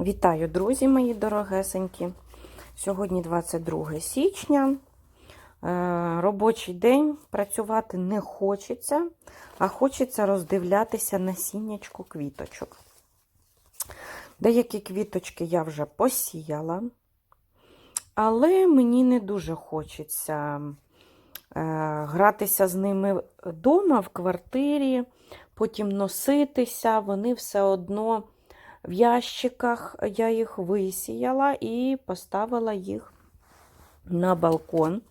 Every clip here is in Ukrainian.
Вітаю, друзі мої дорогесенькі. Сьогодні 22 січня. Е, Робочий день працювати не хочеться, а хочеться роздивлятися насіннячку квіточок. Деякі квіточки я вже посіяла, але мені не дуже хочеться е, гратися з ними вдома в квартирі, потім носитися, вони все одно. В ящиках я їх висіяла і поставила їх на балкон,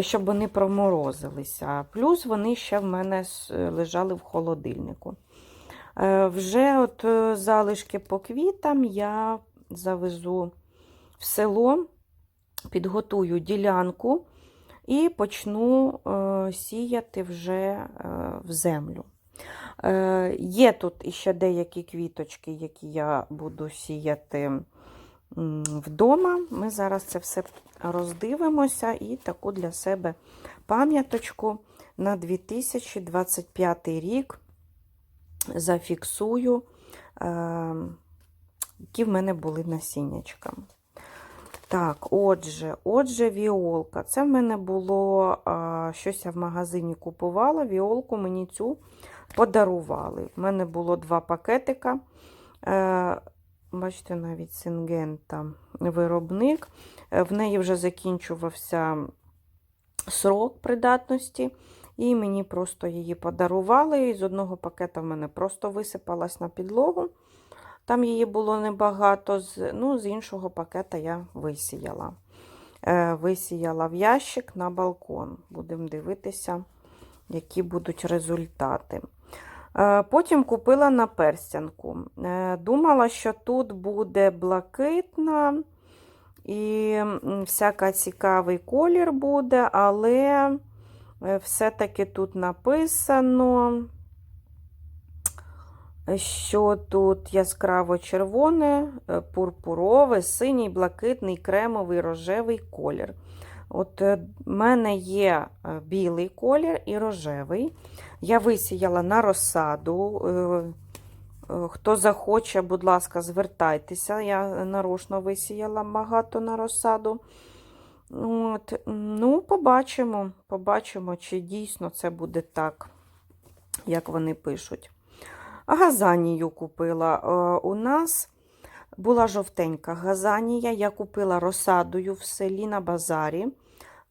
щоб вони проморозилися. Плюс вони ще в мене лежали в холодильнику. Е, Вже от е, залишки по квітам я завезу в село, підготую ділянку і почну е, сіяти вже в землю. Е, Є тут іще деякі квіточки, які я буду сіяти вдома. Ми зараз це все роздивимося і таку для себе пам'яточку на 2025 рік зафіксую, е, які в мене були насіннячка. Так, отже, отже, віолка. Це в мене було щось я в магазині купувала. Віолку мені цю подарували. У мене було два пакетика. Е, Бачите, навіть Сингента виробник. Е, в неї вже закінчувався срок придатності, і мені просто її подарували. І з одного пакета в мене просто висипалась на підлогу. Там її було небагато, ну, з іншого пакета я висіяла. Е, Висіяла в ящик на балкон. Будемо дивитися, які будуть результати. Е, потім купила на перстянку. Е, думала, що тут буде блакитна і всяка цікавий колір буде, але е, все-таки тут написано, що тут яскраво червоне, пурпурове, синій, блакитний, кремовий, рожевий колір. От в мене є білий колір і рожевий. Я висіяла на розсаду. Е, е, хто захоче, будь ласка, звертайтеся. Я нарочно висіяла багато на розсаду. От. Ну, побачимо, побачимо, чи дійсно це буде так, як вони пишуть. Газанію купила. Е, у нас була жовтенька газанія. Я купила розсадою в селі на базарі,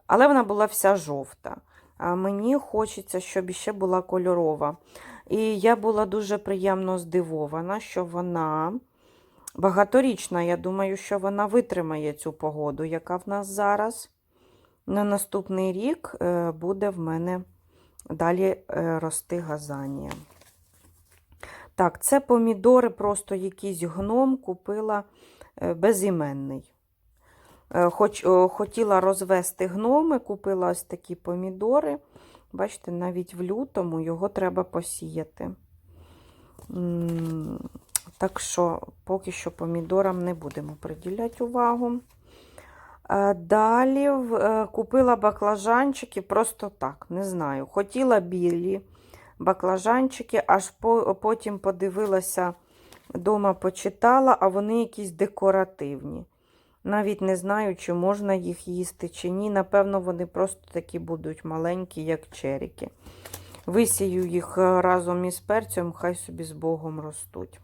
але вона була вся жовта. Мені хочеться, щоб ще була кольорова. І я була дуже приємно здивована, що вона багаторічна. Я думаю, що вона витримає цю погоду, яка в нас зараз. На наступний рік е, буде в мене далі е, рости газанія. Так, це помідори, просто якийсь гном купила е, безіменний. Е, хоч, Хотіла розвести гноми, купила ось такі помідори. Бачите, навіть в лютому його треба посіяти. Так що, поки що помідорам не будемо приділяти увагу. Е, далі е, купила баклажанчики просто так, не знаю. Хотіла білі баклажанчики, аж потім подивилася, вдома почитала, а вони якісь декоративні. Навіть не знаю, чи можна їх їсти, чи ні. Напевно, вони просто такі будуть маленькі, як черіки. Висію їх е, разом із перцем, хай собі з Богом ростуть.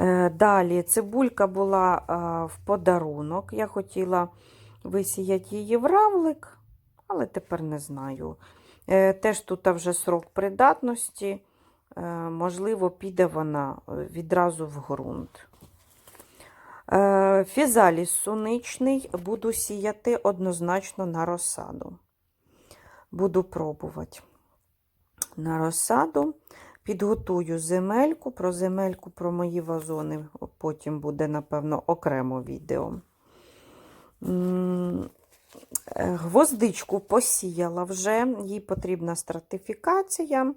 Е, далі цибулька була е, в подарунок. Я хотіла висіяти її в равлик, але тепер не знаю. Теж тут вже срок придатності, можливо, піде вона відразу в ґрунт. Е, фізаліс суничний буду сіяти однозначно на розсаду. Буду пробувати на розсаду. Підготую земельку. Про земельку, про мої вазони, потім буде, напевно, окремо відео. Е, гвоздичку посіяла вже, їй потрібна стратифікація.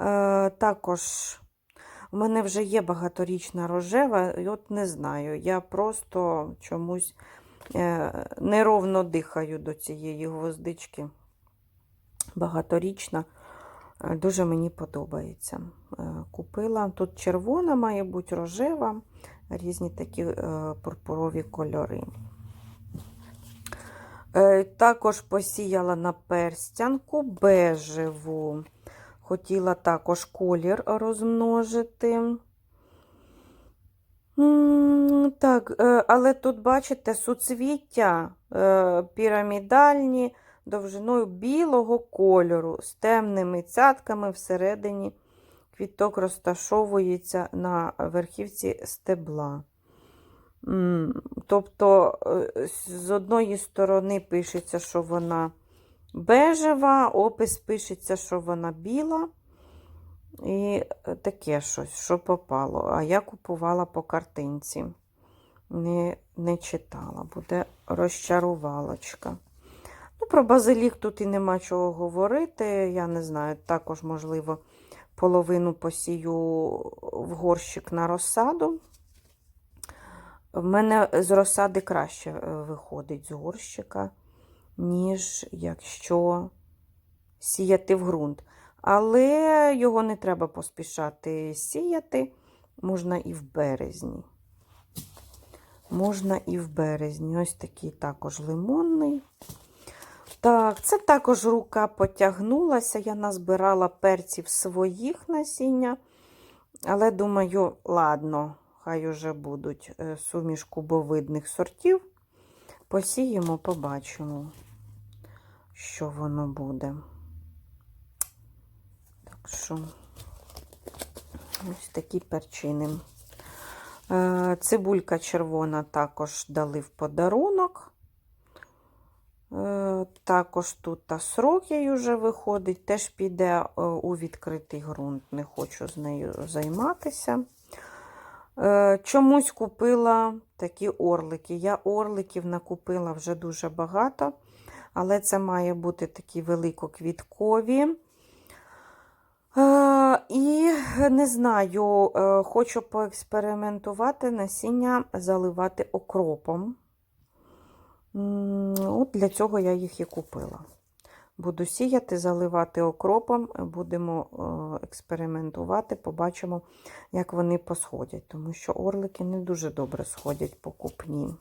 Е, також у мене вже є багаторічна рожева, і от не знаю, я просто чомусь е, неровно дихаю до цієї гвоздички. Багаторічна. Е, Дуже мені подобається. Е, Купила. Тут червона, має бути рожева, різні такі пурпурові кольори. Також посіяла на перстянку бежеву. Хотіла також колір розмножити. Так, е, але тут, бачите, суцвіття е, пірамідальні довжиною білого кольору з темними цятками всередині. Квіток розташовується на верхівці стебла. Тобто, е, з одної сторони пишеться, що вона бежева, опис пишеться, що вона біла. І е, таке щось, що попало. А я купувала по картинці. Не, не читала, буде розчарувалочка. Ну, про базилік тут і нема чого говорити. Я не знаю, також, можливо, половину посію в горщик на розсаду. В мене з розсади краще е, виходить з горщика, ніж якщо сіяти в ґрунт. Але його не треба поспішати сіяти, можна і в березні. Можна і в березні. Ось такий також лимонний. Так, це також рука потягнулася. Я назбирала перців своїх насіння. Але думаю, ладно, хай уже будуть е, суміш кубовидних сортів. Посіємо, побачимо, що воно буде. Так що, ось такі перчини. Е, Цибулька червона також дали в подарунок. Е, Також тут та срок їй вже виходить, теж піде е, у відкритий ґрунт, не хочу з нею займатися. Е, Чомусь купила такі орлики. Я орликів накупила вже дуже багато, але це має бути такі великоквіткові. Е, І не знаю, е, хочу поекспериментувати насіння заливати окропом. От для цього я їх і купила. Буду сіяти, заливати окропом, будемо е, експериментувати, побачимо, як вони посходять, тому що орлики не дуже добре сходять покупні.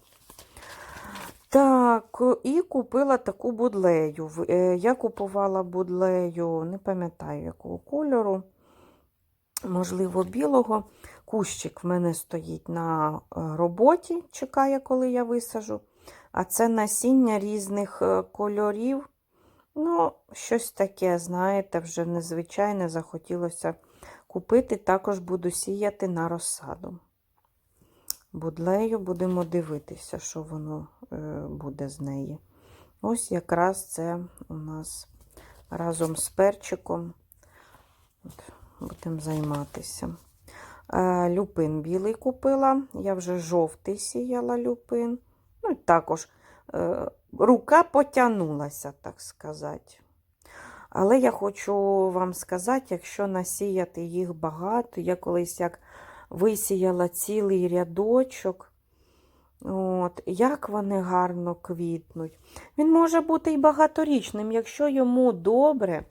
Так, і купила таку будлею. Е, Я купувала будлею, не пам'ятаю, якого кольору, можливо, білого. Кущик в мене стоїть на е, роботі, чекає, коли я висажу. А це насіння різних е, кольорів. Ну, щось таке, знаєте, вже незвичайне захотілося купити. Також буду сіяти на розсаду. Будлею будемо дивитися, що воно е, буде з неї. Ось якраз це у нас разом з перчиком От, будемо займатися. Е, Люпин білий купила. Я вже жовтий сіяла люпин. Ну, і також е, рука потягнулася, так сказати. Але я хочу вам сказати, якщо насіяти їх багато, я колись як висіяла цілий рядочок, от, як вони гарно квітнуть. Він може бути і багаторічним, якщо йому добре,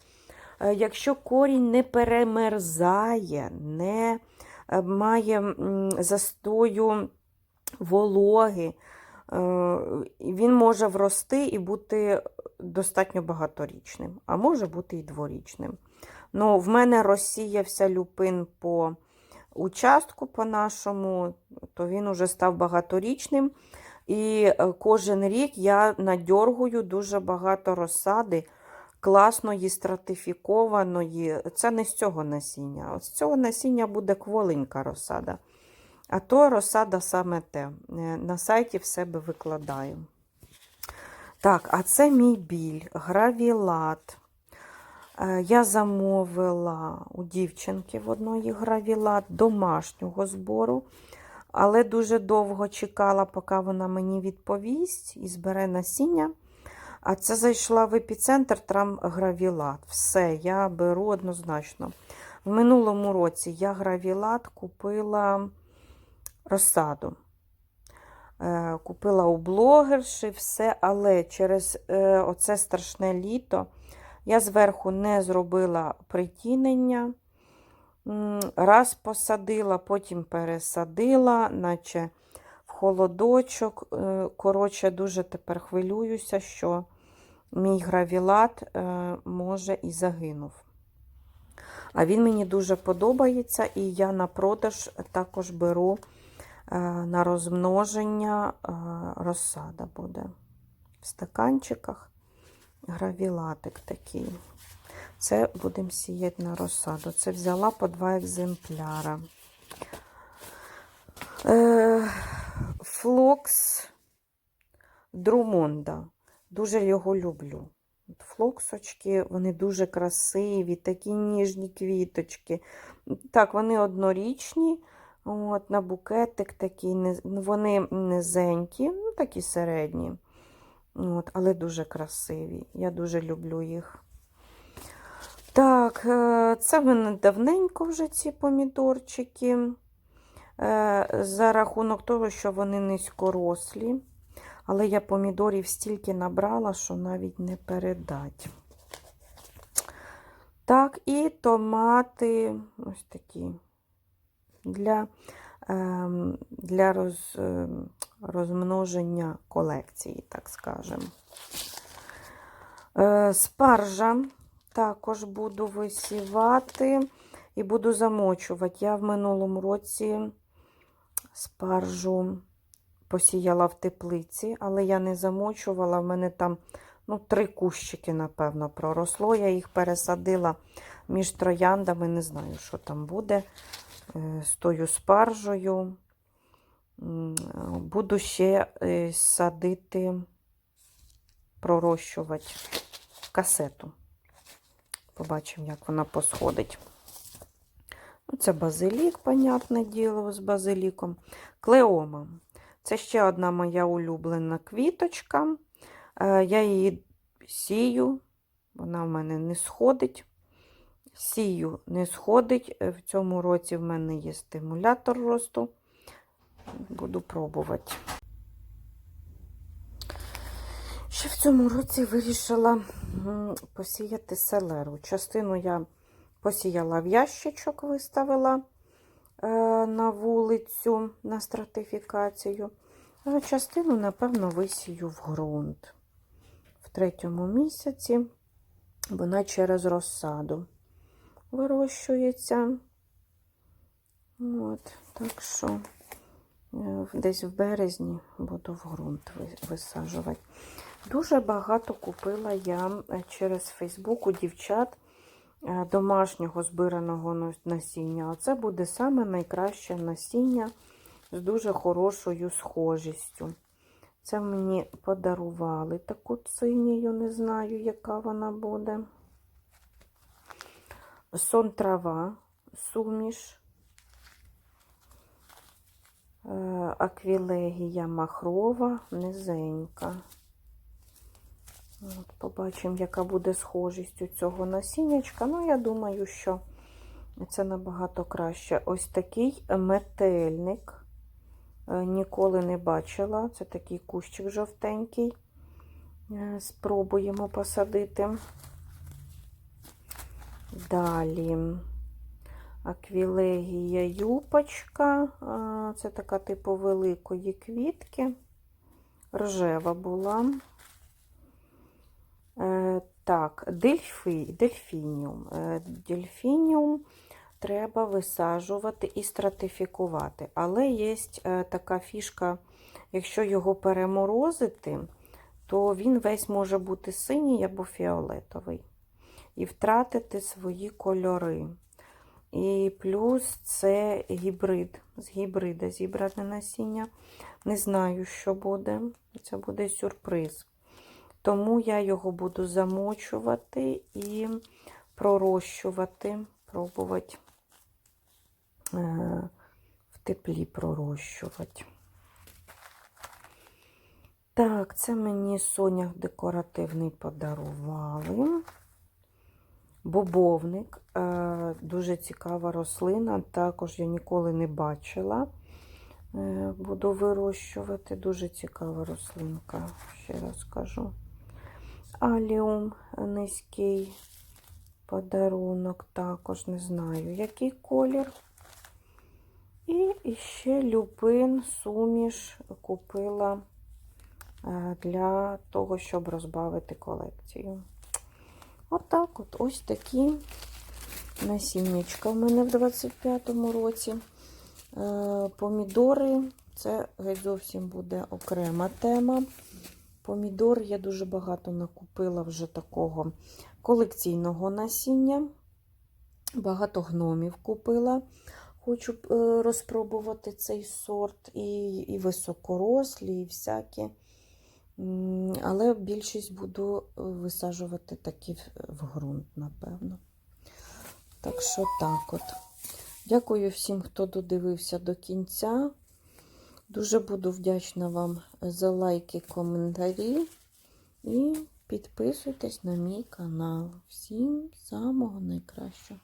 е, якщо корінь не перемерзає, не е, має застою вологи, він може врости і бути достатньо багаторічним, а може бути і дворічним. Ну, в мене розсіявся люпин по участку по нашому, то він уже став багаторічним. І е, кожен рік я надьоргую дуже багато розсади класної, стратифікованої. Це не з цього насіння. От з цього насіння буде кволенька розсада. А то розсада саме те. Е, На сайті в себе викладаю. Так, а це мій біль, гравілат. Е, Я замовила у дівчинки в одної гравілат домашнього збору, але дуже довго чекала, поки вона мені відповість і збере насіння. А це зайшла в епіцентр, там гравілат. Все, я беру однозначно. В минулому році я гравілат купила розсаду. Е, Купила у блогерші все, але через е, оце страшне літо Я зверху не зробила притінення. Раз посадила, потім пересадила, наче в холодочок. Е, Коротше, дуже тепер хвилююся, що мій гравілат може і загинув. А він мені дуже подобається, і я на продаж також беру на розмноження е, розсада буде в стаканчиках. Гравілатик такий. Це будемо сіяти на розсаду. Це взяла по два екземпляра. Е, Флокс Друмонда. Дуже його люблю. Флоксочки, вони дуже красиві, такі ніжні квіточки. Так, вони однорічні. От, на букетик такий, вони низенькі, ну, такі середні. От, але дуже красиві. Я дуже люблю їх. Так, е, це в мене давненько вже ці помідорчики. Е, За рахунок того, що вони низькорослі. Але я помідорів стільки набрала, що навіть не передать. Так, і томати ось такі для, ем, для роз, ем, розмноження колекції, так скажемо. Е, Спаржа також буду висівати і буду замочувати. Я в минулому році спаржу посіяла в теплиці, але я не замочувала. В мене там ну, три кущики, напевно, проросло. Я їх пересадила між трояндами. Не знаю, що там буде з тою спаржею. Буду ще е, садити, пророщувати касету. Побачимо, як вона посходить. Ну, Це базилік, понятне діло, з базиліком. Клеома. Це ще одна моя улюблена квіточка. Е, Я її сію, вона в мене не сходить. Сію не сходить. Е, В цьому році в мене є стимулятор росту. Буду пробувати. Ще в цьому році вирішила посіяти селеру. Частину я посіяла в ящичок, виставила е, на вулицю на стратифікацію. А частину, напевно, висію в ґрунт в третьому місяці, вона через розсаду вирощується. От, так що е, десь в березні буду в ґрунт ви- висаджувати. Дуже багато купила я е, через Фейсбук у дівчат е, домашнього збираного насіння. Оце буде саме найкраще насіння з дуже хорошою схожістю. Це мені подарували таку цинію, не знаю, яка вона буде. Сон трава, суміш, Е, аквілегія махрова, низенька. От, побачимо, яка буде схожість у цього насіннячка. Ну, я думаю, що це набагато краще. Ось такий метельник. Е, Ніколи не бачила. Це такий кущик жовтенький. Е, Спробуємо посадити. Далі аквілегія юпочка. Це така типу великої квітки. Рожева була. Е, Так, дельфі, дельфініум. Е, Дельфініум треба висаджувати і стратифікувати. Але є е, така фішка, якщо його переморозити, то він весь може бути синій або фіолетовий. І втратити свої кольори. І плюс це гібрид, з гібрида зібране насіння. Не знаю, що буде. Це буде сюрприз. Тому я його буду замочувати і пророщувати, пробувати е, в теплі пророщувати. Так, це мені сонях декоративний подарували. Бобовник, е, дуже цікава рослина, також я ніколи не бачила. Е, Буду вирощувати. Дуже цікава рослинка, ще раз кажу. Аліум низький подарунок, також не знаю, який колір. І ще люпин суміш купила е, для того, щоб розбавити колекцію. Отак от, ось такі насіннячка в мене в 25-му році. Е, Помідори це геть зовсім буде окрема тема. Помідор я дуже багато накупила вже такого колекційного насіння. Багато гномів купила. Хочу е, розпробувати цей сорт, і, і високорослі, і всякі. Але більшість буду висаджувати такі в ґрунт, напевно. Так що так от. Дякую всім, хто додивився до кінця. Дуже буду вдячна вам за лайки, коментарі. І підписуйтесь на мій канал. Всім самого найкращого.